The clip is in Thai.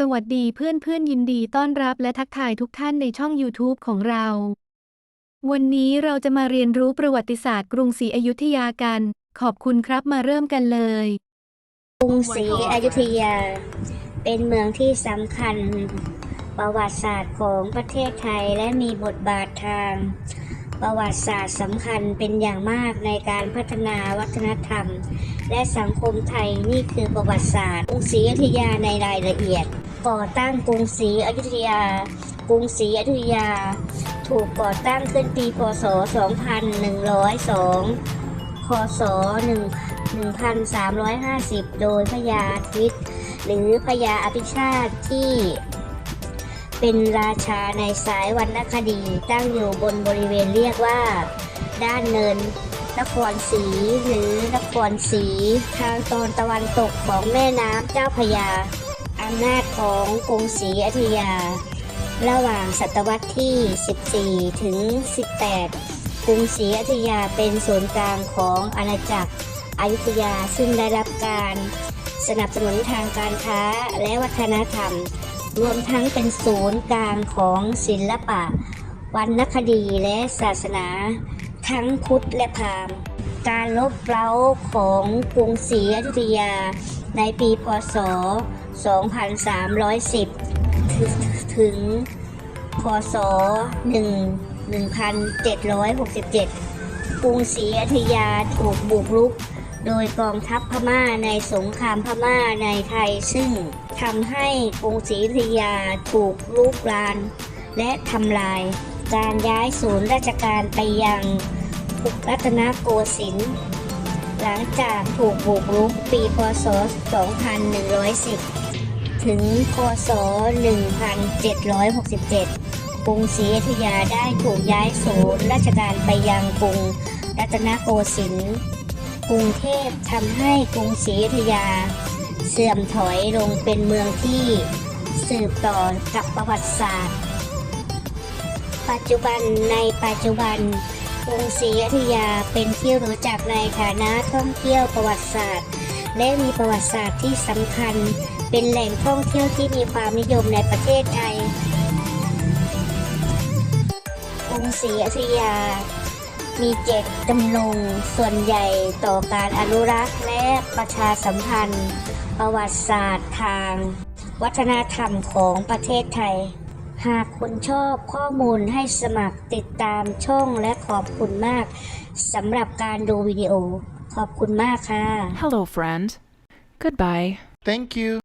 สวัสดีเพื่อนเพื่อนยินดีต้อนรับและทักทายทุกท่านในช่อง YouTube ของเรา วันนี้เราจะมาเรียนรู้ประวัติศาสตร์กรุงศรีอยุธยากัน ขอบคุณครับมาเริ่มกันเลย กรุงศรีอยุธยา เป็นเมืองที่สำคัญ ประวัติศาสตร์ของประเทศไทยและมีบทบาททาง ประวัติศาสตร์สำคัญเป็นอย่างมากในการพัฒนาวัฒนธรรม และสังคมไทยนี่คือประวัติศาสตร์กรุงศรีอยุธยาในรายละเอียด ก่อตั้งกรุงศรีอยุธยา กรุงศรีอยุธยา ถูกก่อตั้งขึ้นปีพศ 2102 คศ 1350 โดยพระยาทิตย์หรือพระยาอภิชาติที่เป็นราชาในสายวรรณคดีตั้งอยู่บนบริเวณเรียกว่า ด้านเนินนครศรีหรือนครศรีทางตอนตะวันตกของแม่น้ำเจ้าพยา อำนาจของกรุงศรีอยุธยา ระหว่างศตวรรษที่ 14 ถึง 18 กรุงศรีอยุธยาเป็นศูนย์กลางของอาณาจักรอยุธยาซึ่งได้รับการสนับสนุนทางการค้าและวัฒนธรรม รวมทั้งเป็นศูนย์กลางของศิลปะ วรรณคดีและศาสนา ทั้งพุทธและพราหมณ์ การลบเล้าของกรุงศรีอยุธยาในปีพศ 2310 ถึง พศ 1767 กรุงศรีอยุธยาถูกบุกรุกโดยกองทัพพม่าในสงครามพม่าในไทยซึ่งทำให้กรุงศรีอยุธยาถูกลุกราน และทำลาย การย้ายศูนย์ราชการไปยัง รัตนโกสินทร์หลังจากถูกบุกรุกปีพศ 2110 ถึงพศ 1767 กรุงศรีอยุธยาได้ถูกย้ายศูนย์ราชการไปยังกรุงรัตนโกสินทร์กรุงเทพทำให้กรุงศรีอยุธยา เสื่อมถอยลงเป็นเมืองที่สืบต่อกับประวัติศาสตร์ ปัจจุบันในปัจจุบัน กรุงศรีอยุธยาเป็นที่รู้จักในฐานะท่องเที่ยวประวัติศาสตร์ และมีประวัติศาสตร์ที่สำคัญ เป็นแหล่งท่องเที่ยวที่มีความนิยมในประเทศไทยกรุงศรีอยุธยา มีเจตจำนงส่วนใหญ่ต่อการอนุรักษ์และประชาสัมพันธ์ ประวัติศาสตร์ทาง วัฒนธรรมของประเทศไทย หากคุณชอบข้อมูลให้สมัครติดตามช่องและขอบคุณมากสำหรับการดูวิดีโอ ขอบคุณมากค่ะ Hello, friend. Goodbye. Thank you.